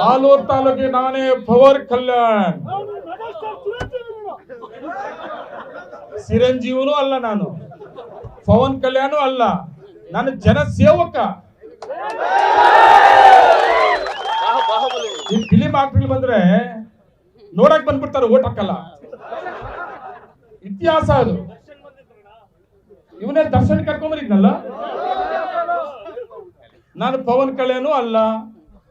ಮಾಲೂರು ತಾಲೂಕಿ ನಾನೇ ಪವರ್ ಕಲ್ಯಾಣ್. ಚಿರಂಜೀವನು ಅಲ್ಲ ನಾನು. ಪವನ್ ಕಲ್ಯಾಣು ಅಲ್ಲ. ನಾನು ಜನ ಸೇವಕ ಈ ಫಿಲಿಂ ಆಕ್ಟರ್ ಬಂದ್ರೆ ನೋಡಕ್ ಬಂದ್ಬಿಡ್ತಾರೆ, ಓಟ್ ಹಾಕಲ್ಲ. ಇತಿಹಾಸ ಅದು. ಇವನೇ ದರ್ಶನ ಕರ್ಕೊಂಬರಿದ್ನಲ್ಲ ನಾನು ಪವನ್ ಕಲ್ಯಾಣು ಅಲ್ಲ.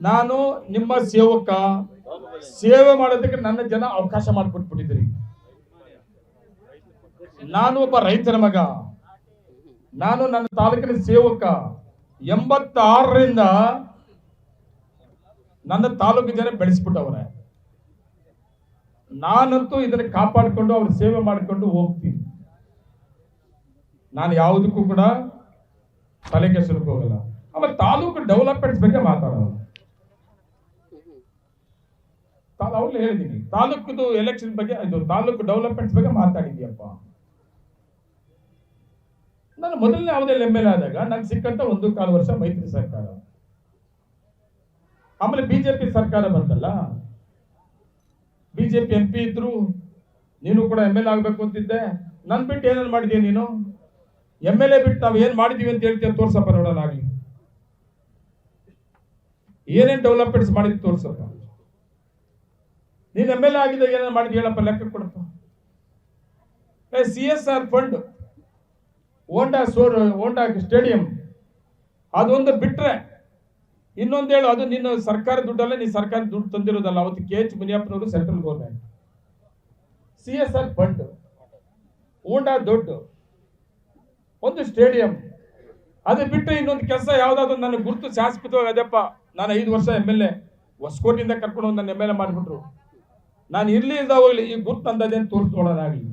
ನಾನು ನಿಮ್ಮ ಸೇವಕ, ಸೇವೆ ಮಾಡೋದಕ್ಕೆ ನನ್ನ ಜನ ಅವಕಾಶ ಮಾಡಿಕೊಟ್ಬಿಟ್ಟಿದ್ರಿ ನಾನು ಒಬ್ಬ ರೈತನ ಮಗ. ನಾನು ನನ್ನ ತಾಲೂಕಿನ ಸೇವಕ. ಎಂಬತ್ತಾರರಿಂದ ನನ್ನ ತಾಲೂಕು ಜನ ಬೆಳೆಸ್ಬಿಟ್ಟವ್ರೆ. ನಾನಂತೂ ಇದನ್ನ ಕಾಪಾಡಿಕೊಂಡು ಅವ್ರ ಸೇವೆ ಮಾಡಿಕೊಂಡು ಹೋಗ್ತೀನಿ. ನಾನು ಯಾವುದಕ್ಕೂ ಕೂಡ ತಲೆ ಕೆಸರಕ್ಕೆ ಹೋಗಲ್ಲ. ಆಮೇಲೆ ತಾಲೂಕು ಡೆವಲಪ್ಮೆಂಟ್ಸ್ ಬಗ್ಗೆ ಮಾತಾಡೋದು ಅವ್ರು ಹೇಳಿದ್ದೀನಿ ತಾಲೂಕುದು ಎಲೆಕ್ಷನ್ ಬಗ್ಗೆ, ಇದು ತಾಲೂಕು ಡೆವಲಪ್ಮೆಂಟ್ಸ್ ಬಗ್ಗೆ ಮಾತಾಡಿದ್ಯಪ್ಪ ನಾನು ಮೊದಲನೇ ಅವಧಿಯಲ್ಲಿ ಎಂ ಎಲ್ ಆದಾಗ ನಂಗೆ ಸಿಕ್ಕಂತ ಒಂದು ಕಾಲು ವರ್ಷ ಮೈತ್ರಿ ಸರ್ಕಾರ. ಆಮೇಲೆ ಬಿಜೆಪಿ ಸರ್ಕಾರ ಬಂತಲ್ಲ? ಬಿಜೆಪಿ ಎಂ ಪಿ ಇದ್ರು, ನೀನು ಕೂಡ ಎಂ ಎಲ್ ಆಗಬೇಕು ಅಂತಿದ್ದೆ. ನನ್ ಬಿಟ್ಟು ಏನೇನು ಮಾಡಿದ್ಯಾ ನೀನು? ಎಂ ಎಲ್ ಎ ಬಿಟ್ಟು ನಾವು ಏನು ಮಾಡಿದೀವಿ ಅಂತ ಹೇಳ್ತೀಯ ತೋರ್ಸಪ್ಪ ನೋಡೋಣ ಆಗ್ಲಿ. ಏನೇನು ಡೆವಲಪ್ಮೆಂಟ್ಸ್ ಮಾಡಿದ್ವಿ ತೋರ್ಸಪ್ಪ. ನೀನ್ ಎಂ ಎಲ್ ಎ ಆಗಿದ್ದಾಗ ಏನೇನು ಮಾಡಿದ್ ಹೇಳಪ್ಪ, ಲೆಕ್ಕ ಕೊಡಪ್ಪ. C S R fund Honda ಸೋರ್ Honda stadium ಅದೊಂದು ಬಿಟ್ಟರೆ ಇನ್ನೊಂದು ಹೇಳು, ಅದು ನಿನ್ನ ಸರ್ಕಾರ ದುಡ್ಡಲ್ಲ ನೀನು ಸರ್ಕಾರ ದುಡ್ಡು ತಂದಿರೋದಲ್ಲ, ಅವತ್ತು K H ಮುನಿಯಪ್ಪನವರು central government. C S R fund Honda ದುಡ್ಡು, ಒಂದು ಸ್ಟೇಡಿಯಂ, ಅದು ಬಿಟ್ಟರೆ ಇನ್ನೊಂದು ಕೆಲಸ ಯಾವುದಾದ್ರು ನನ್ನ ಗುರುತು ಶಾಶ್ವತವಾಗಿ ಅದಪ್ಪ ನಾನು ಐದು ವರ್ಷ ಎಂ ಎಲ್ ಎ ಹೊಸಕೋಟಿಯಿಂದ ಕರ್ಕೊಂಡು ನನ್ನ ಎಂ ಎಲ್ ಎ ಮಾಡಿಬಿಟ್ರು. ನಾನು ಇರ್ಲಿ ಇಲ್ದ ಹೋಗ್ಲಿ ಈ ಗುರುತು ಅಂದದೇನು ತೋರಿಸ್ಕೊಳ್ಳೋದಾಗಲಿ